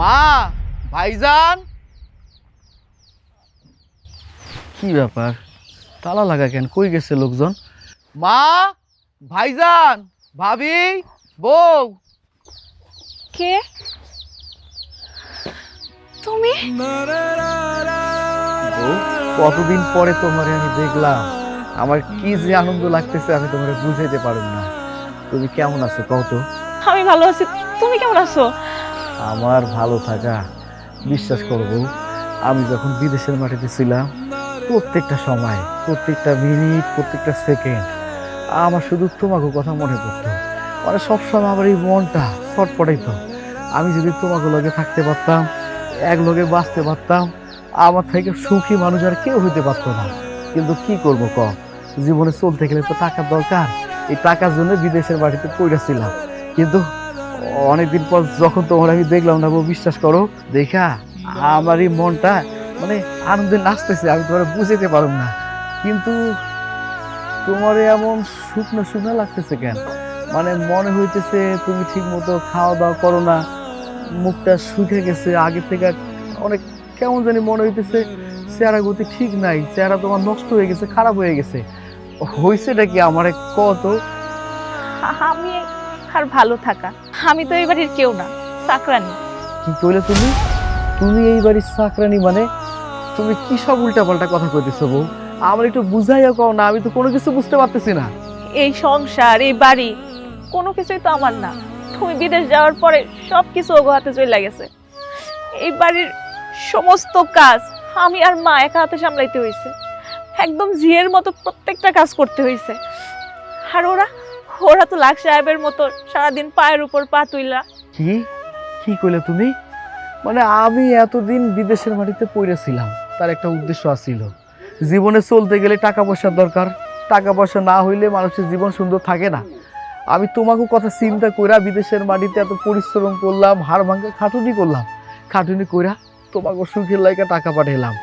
মা ভাইজান। কি ব্যাপার? তালা লাগা কেন? কই গেছে লোকজন? মা ভাইজান ভাবি বউ। কে? তুমি? কতদিন পরে তোমারে আমি দেখলাম? আমার কি যে আনন্দ লাগতেছে আমি তোমারে বুঝাইতে পারব না। তুমি কেমন আছো? কত আমি ভালো আছি। তুমি কেমন আছো? আমার ভালো থাকা, বিশ্বাস করো বউ আমি যখন বিদেশের মাটিতে ছিলাম, প্রত্যেকটা সময়, প্রত্যেকটা মিনিট, প্রত্যেকটা সেকেন্ড, আমার শুধু তোমাকে কথা মনে পড়তো। মানে সবসময় আমার এই মনটা ছটপটাইতো আমি যদি তোমাকে লগে থাকতে পারতাম, এক লগে বাঁচতে পারতাম, আমার থেকে সুখী মানুষ আর কেউ হইতে পারতো না। কিন্তু কি করব ক? জীবনে চলতে গেলে তো টাকার দরকার। এই টাকার জন্য বিদেশের বাড়িতে পড়েছিলাম কিন্তু অনেকদিন পর যখন তোমার আমি দেখলাম না বিশ্বাস করো, দেখা আমার এই মনটা মানে আনন্দে নাচতেছে, আমি তোমার বুঝাতে পারব না। কিন্তু তোমার এমন শুকনো শুকনো লাগতেছে কেন? মানে মনে হইতেছে তুমি ঠিক মতো খাওয়া দাওয়া করো না, মুখটা শুকে গেছে, আগে থেকে অনেক কেমন জানি মনে হইতেছে চেহারা গতি ঠিক নাই, চেহারা তোমার নষ্ট হয়ে গেছে, খারাপ হয়ে গেছে। হয়েছেটা কি আমার কত? আমি আর ভালো থাকা। আমি তো এই বাড়ির কেউ না চাকরানি কি কইলে তুমি? তুমি এই বাড়ির চাকরানি মানে? তুমি কি সব উল্টাপাল্টা কথা কইতেছো বউ? আমার একটু বুঝাইয়া কও না আমি তো কোনো কিছু বুঝতে পারতেছি না। এই সংসার এই বাড়ি কোনো কিছুই তো আমার না। তুমি বিদেশ যাওয়ার পরে সব কিছু ওগো হাতে চলে গেছে। এই বাড়ির সমস্ত কাজ আমি আর মা একা হাতে সামলাইতে হয়েছে একদম ঝিয়ের মতো প্রত্যেকটা কাজ করতে হয়েছে আর ওরা ওরা তো লাখ সাহেবের মতো সারাদিন পায়ের উপর পা তুইলা। কি? কি কইলে তুমি? মানে আমি এতদিন বিদেশের মাটিতে পড়েছিলাম তার একটা উদ্দেশ্য আছিল। জীবনে চলতে গেলে টাকা পয়সার দরকার, টাকা পয়সা না হইলে মানুষের জীবন সুন্দর থাকে না। আমি তোমাকে কথা চিন্তা কইরা বিদেশের মাটিতে এত পরিশ্রম করলাম, হাড় ভাঙ্গা খাটুনি করলাম। খাটুনি কইরা তোমাকে সুখের লাইকা টাকা পাঠাইলাম।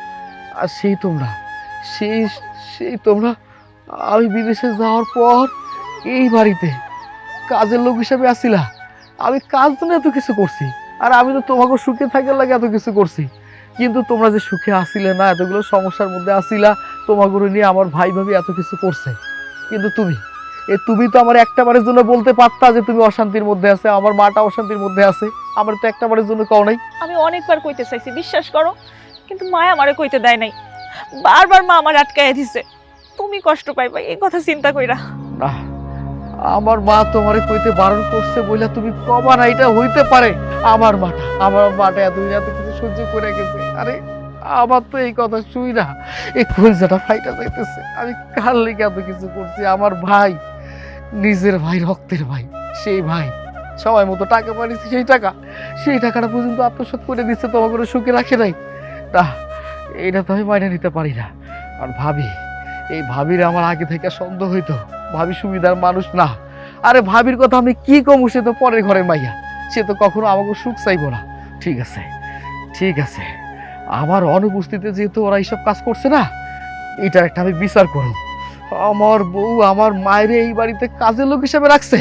আর সেই তোমরা, সেই সেই তোমরা, আমি বিদেশে যাওয়ার পর এই বাড়িতে। কাজের লোক হিসাবে আসিলা। আমি কাজ জন্য এত কিছু করছি, আর আমি তো তোমাকে সুখে থাকার লাগে এত কিছু করছি। কিন্তু তোমরা যে সুখে আসিলে না, এতগুলো সমস্যার মধ্যে আসিলা তোমাকে নিয়ে আমার ভাই ভাবি এত কিছু করছে। কিন্তু তুমি, এ তুমি তো আমার একটা বারের জন্য বলতে পারতা যে তুমি অশান্তির মধ্যে আছে, আমার মাটা অশান্তির মধ্যে আছে। আমার তো একটা বারের জন্য কও নাই। আমি অনেকবার কইতে চাইছি, বিশ্বাস করো, কিন্তু মা আমারে কইতে দেয় নাই। বারবার মা আমার আটকায় দিছে। তুমি কষ্ট পাইবা, এই কথা চিন্তা কইরা। আমার মা তোমারে কইতে বারণ করছে বইলা তুমি কবা না, এটা হইতে পারে। আমার মাটা আমার মাটা এত এত কিছু সহ্য করে গেছে। আরে, আমার তো এই কথা শুই না। এই কলজাটা ফাইটা যাইতেছে। আমি কার লেগে এত কিছু করছি? আমার ভাই, নিজের ভাই, রক্তের ভাই, সেই ভাই। সবাই মতো টাকা পাঠিয়েছি সেই টাকা। সেই টাকাটা পর্যন্ত আত্মসাৎ করে দিচ্ছে তোমাকে সুখে রাখে নাই। না, এটা তো আমি মাইনে নিতে পারি না। আর ভাবি, এই ভাবির আমার আগে থেকে সন্দেহ হইতো। ভাবি সুবিধার মানুষ না। আরে ভাবির কথা আমি কি কম, সে তো পরের ঘরের মাইয়া। সে তো কখনো আমাকে সুখ চাইব না। ঠিক আছে ঠিক আছে। আমার অনুপস্থিতিতে যেহেতু ওরা এইসব কাজ করছে না, এটার একটা আমি বিচার করব। আমার বউ আমার মায়ের এই বাড়িতে কাজের লোক হিসেবে রাখছে।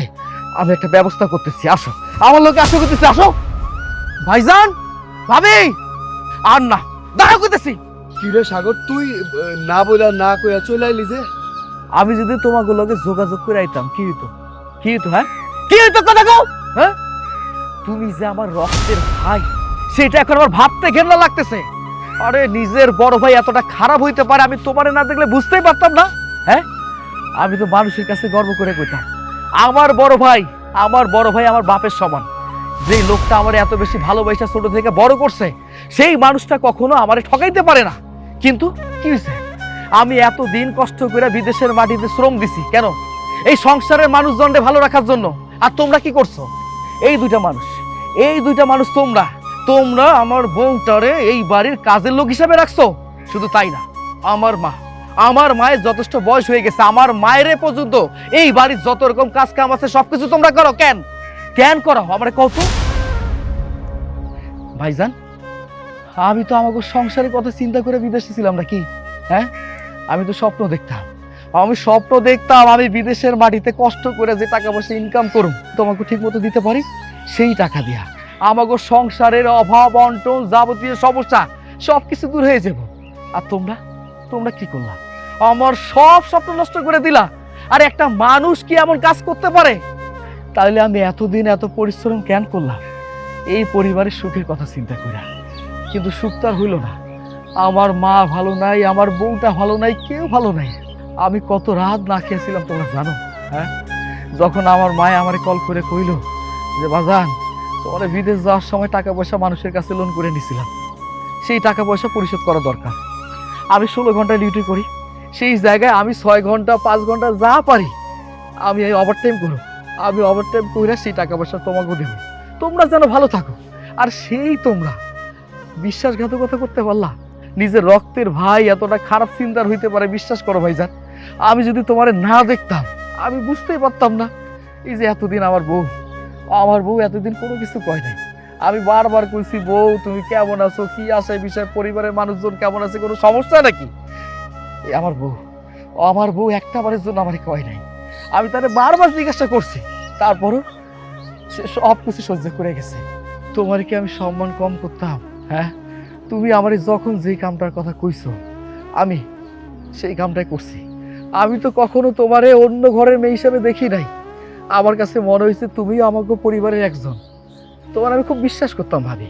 আমি একটা ব্যবস্থা করতেছি, আসো। আমার লোকে আসো করতেছি, আসো। ভাইজান, ভাবি! আর না দাঁড়া করতেছি। কিরে সাগর, তুই না বইলা না কইয়া চলে আইলি যে? আমি যদি তোমাকে লগে যোগাযোগ করে আইতাম কি হইতো? কি হইতো হ্যাঁ? কি হইতো কথা কও? হ্যাঁ? তুমি যে আমার রক্তের ভাই সেটা এখন আমার ভাবতে ঘেন্না লাগতেছে। আরে নিজের বড় ভাই এতটা খারাপ হইতে পারে আমি তোমারে না দেখলে বুঝতেই পারতাম না। হ্যাঁ? আমি তো মানুষের কাছে গর্ব করে কইতাম আমার বড় ভাই আমার বড় ভাই আমার বাপের সমান। যেই লোকটা আমার এত বেশি ভালোবাসা ছোট থেকে বড় করছে সেই মানুষটা কখনো আমারে ঠকাইতে পারে না। কিন্তু কি হয়েছে আমি এত দিন কষ্ট করে বিদেশের মাটিতে শ্রম দিছি, কেন? এই সংসারের মানুষজনকে ভালো রাখার জন্য। আর তোমরা কি করছ? এই দুইটা মানুষ, এই দুইটা মানুষ তোমরা তোমরা আমার বউটারে এই বাড়ির কাজের লোক হিসাবে রাখছো? শুধু তাই না, আমার মা, আমার মায়ের যথেষ্ট বয়স হয়ে গেছে, আমার মায়ের পর্যন্ত এই বাড়ির যত রকম কাজ কাম আছে, সবকিছু তোমরা করো, কেন? কেন করো? আমার কত ভাইজান, আমি তো আমাকে সংসারের কথা চিন্তা করে বিদেশে ছিলাম নাকি? হ্যাঁ? আমি তো স্বপ্ন দেখতাম। আমি স্বপ্ন দেখতাম আমি বিদেশের মাটিতে কষ্ট করে যে টাকা পয়সা ইনকাম করুম, তোমাকে ঠিক মতো দিতে পারি? সেই টাকা দিয়া। আমাগো সংসারের অভাব, অন্টন, যাবতীয় সমস্যা সব কিছু দূর হয়ে যাব। আর তোমরা? তোমরা কি করলা? আমার সব স্বপ্ন নষ্ট করে দিলা। আর একটা মানুষ কি এমন কাজ করতে পারে? তাহলে আমি এতদিন এত পরিশ্রম কেন করলাম? এই পরিবারের সুখের কথা চিন্তা করা কিন্তু সুখ তো আর হইল না। আমার মা ভালো নাই, আমার বউটা ভালো নাই, কেউ ভালো নাই। আমি কত রাত না খেয়েছিলাম, তোমরা জানো হ্যাঁ? যখন আমার মায় আমারে কল করে কইল যে, বাজান, তোমার বিদেশ যাওয়ার সময় টাকা পয়সা মানুষের কাছে লোন করে নিছিলাম সেই টাকা পয়সা পরিশোধ করা দরকার। আমি ষোলো ঘণ্টা ডিউটি করি। সেই জায়গায় আমি ছয় ঘণ্টা, পাঁচ ঘণ্টা যা পারি, আমি এই ওভার টাইম করো আমি ওভার টাইম করে সেই টাকা পয়সা তোমাকে দেবো। তোমরা যেন ভালো থাকো। আর সেই তোমরা বিশ্বাসঘাতকতা করতে পারলা নিজের রক্তের ভাই এতটা খারাপ চিন্তার হইতে পারে, বিশ্বাস করো ভাইজান। আমি যদি তোমারে না দেখতাম, আমি বুঝতেই পারতাম না। এই যে এতদিন আমার বউ আমার বউ এতদিন কোনো কিছু কয় নাই। আমি বারবার কইছি, বউ, তুমি কেমন আছো? কি আছে বিষয়? পরিবারের মানুষজন কেমন আছে? কোনো সমস্যা নাকি? আমার বউ আমার বউ একটা বারের জন্য আমারে কয় নাই। আমি তারে বারবার জিজ্ঞাসা করছি, তারপরও সে সব কিছু সহ্য করে গেছে। তোমার কি আমি সম্মান কম করতাম? হ্যাঁ? তুমি আমারে যখন যেই কামটার কথা কইছো, আমি সেই কামটাই করছি। আমি তো কখনো তোমারে অন্য ঘরের মেয়ে হিসাবে দেখি নাই। আমার কাছে মনে হয়েছে তুমিও আমাকে পরিবারের একজন। তোমার আমি খুব বিশ্বাস করতাম, ভাবি।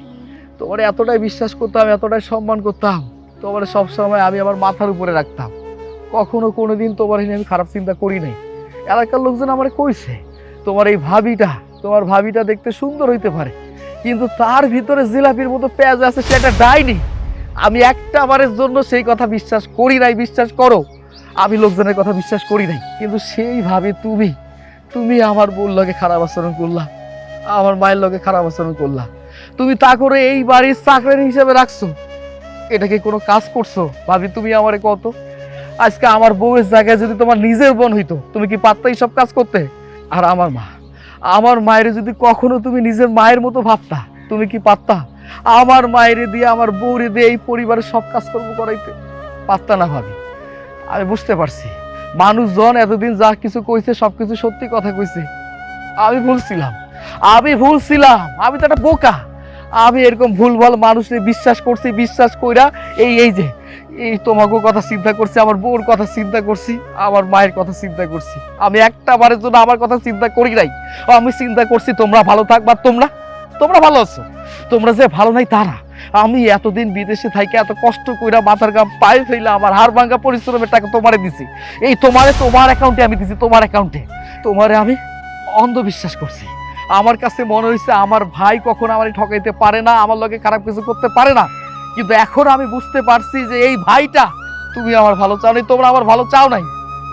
তোমার এতটাই বিশ্বাস করতাম, এতটাই সম্মান করতাম, তোমার সবসময় আমি আমার মাথার উপরে রাখতাম। কখনো কোনো দিন তোমার নিয়ে আমি খারাপ চিন্তা করি নাই। এলাকার লোকজন আমার কইছে, তোমার এই ভাবিটা, তোমার ভাবিটা দেখতে সুন্দর হইতে পারে। কিন্তু তার ভিতরে জিলাপির মতো পেঁয়াজ আছে, সেটা ডাইনি। আমি একটা বারের জন্য সেই কথা বিশ্বাস করি নাই, বিশ্বাস করো। আমি লোকজনের কথা বিশ্বাস করি নাই। কিন্তু সেইভাবে তুমি তুমি আমার বোন লগে খারাপ আচরণ করলা। আমার মায়ের লগে খারাপ আচরণ করলা। তুমি তা করে এই বাড়ির চাকরি হিসেবে রাখছো। এটা কি কোনো কাজ করছ? ভাবি, তুমি আমারে কত আজকে আমার বউয়ের জায়গায় যদি তোমার নিজের বোন হইতো, তুমি কি পারতা সব কাজ করতে? আর আমার মা। আমার মায়ের যদি কখনো তুমি নিজের মায়ের মতো ভাবতা, তুমি কি পারতা? আমার মায়ের দিয়ে আমার বউরে দিয়ে এই পরিবারের সব কাজকর্ম করাইতে পারতা না ভাবি। আমি বুঝতে পারছি। মানুষজন এতদিন যা কিছু কইছে, সব কিছু সত্যি কথা কইছে। আমি ভুলছিলাম আমি ভুলছিলাম আমি তো একটা বোকা। আমি এরকম ভুলভাল মানুষের বিশ্বাস করছি, বিশ্বাস কইরা এই এই যে এই তোমাকে কথা চিন্তা করছি, আমার বউর কথা চিন্তা করছি, আমার মায়ের কথা চিন্তা করছি। আমি একটা বারের জন্য আমার কথা চিন্তা করি নাই। আমি চিন্তা করছি, তোমরা ভালো থাকবা, তোমরা? তোমরা ভালো আছো? তোমরা যে ভালো নাই তারা আমি এতদিন বিদেশে থাইকে এত কষ্ট কইরা মাথার গাম পায়ে ফেলে আমার হার ভাঙ্গা পরিশ্রমের টাকা তোমারে দিছি। এই তোমারে তোমার অ্যাকাউন্টে আমি দিছি, তোমার অ্যাকাউন্টে তোমারে আমি অন্ধবিশ্বাস করছি। আমার কাছে মনে হয়েছে আমার ভাই কখনো আমার ঠকাইতে পারে না, আমার লগে খারাপ কিছু করতে পারে না। কিন্তু এখন আমি বুঝতে পারছি যে এই ভাইটা, তুমি আমার ভালো চাও নাই, তোমরা আমার ভালো চাও নাই।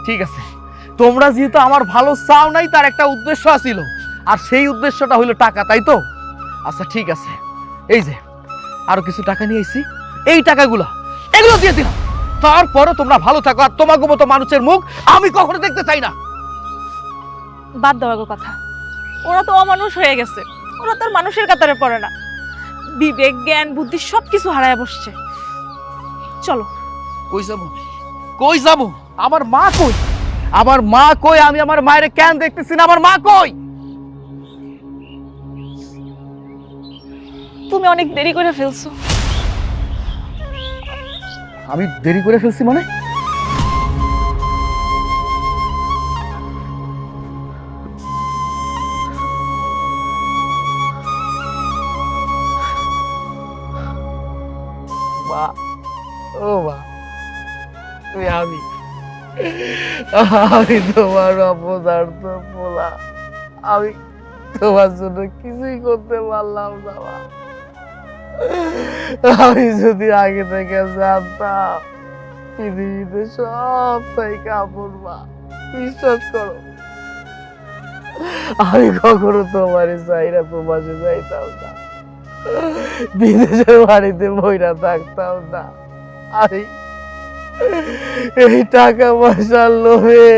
ঠিক আছে? তোমরা যেহেতু আমার ভালো চাও নাই, তার একটা উদ্দেশ্য আছিল। আর সেই উদ্দেশ্যটা হলো টাকা, তাই তো? আচ্ছা ঠিক আছে। এই যে, আরও কিছু টাকা নিয়ে এসেছি এই টাকাগুলো, এগুলো দিয়ে দিলাম। তারপরে তোমরা ভালো থাকো, আর তোমাকে মতো মানুষের মুখ আমি কখনো দেখতে চাই না। বাদ দেওয়ার কথা। ওরা তো অমানুষ হয়ে গেছে। ওরা তো মানুষের কাতারে পড়ে না। বিবেক জ্ঞান বুদ্ধি সব কিছু হারায় বসছে। চলো। কই যাব? কই যাব? আমার মা কই? আমার মা কই? আমি আমার মায়ের কেন দেখতেছি না আমার মা কই? তুমি অনেক দেরি করে ফেলছো। আমি দেরি করে ফেলছি মানে? ও তুই আমি আমি তোমার অপদার্থ পোলা। আমি তোমার জন্য কিছুই করতে পারলাম না আমি যদি আগে থেকে জানতাম পৃথিবীতে সব তাই কাপড়, মা, বিশ্বাস করো। আমি কখনো তোমার চাইরা প্রবাসে যাইতাম না। বিদেশের বাড়িতে বইরা থাকতাম না। আরে, এই টাকা পয়সার লোভে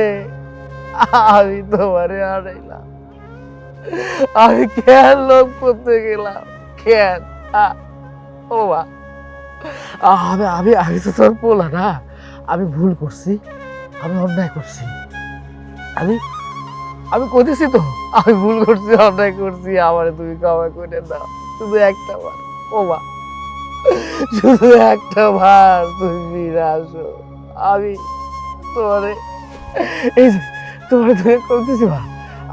আমি তোমারে হারাইলাম। আমি কেন লোভ করতে গেলাম কেন ও মা, আমি আমি আমি তো তোর বলা না। আমি ভুল করছি, আমি অন্যায় করছি। আমি আমি কইতেছি তো, আমি ভুল করছি, অন্যায় করছি, আমারে তুমি ক্ষমা করে দাও। শুধু একটা বার। ও মা। শুধু একটা বার তুমি ফিরে আসো। আমি তোমারে এই তোমার তুমি করতেছি মা,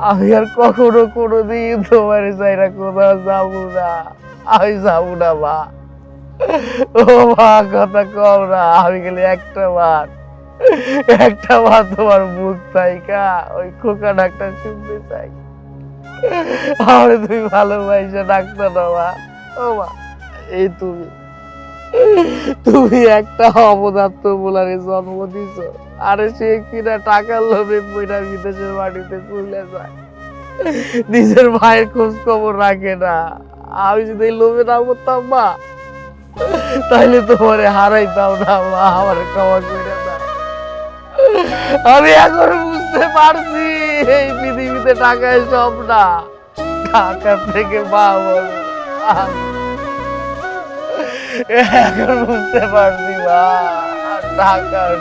আমি আর কখনো কোনো দিন তোমার চাইরা কোথাও যাব না। আমি যাব না মা। ও মা, কথা কম না, আমি গেলে একটা বার। একটা বার তোমার মুখ তাইকা ওই খোকা ডাক্তার শুনতে চাই। আমার তুমি ভালোবাসা ডাক্তার না মা। ও মা, এই তুমি। তুমি একটা অপদার্থ বলারে জন্ম দিছ। আরে সে কিনা টাকার লোভে বইটা বিদেশের মাটিতে চলে যায়। নিজের ভাইয়ের খোঁজ খবর রাখে না। আমি যদি এই লোভে না করতাম মা, তাহলে তোমারে হারাইতাম না মা, আমার ক্ষমা আমি এখন বুঝতে পারছি এই পৃথিবীতে টাকায় সব না টাকা থেকে মা এখন বুঝতে পারছি বা টাকার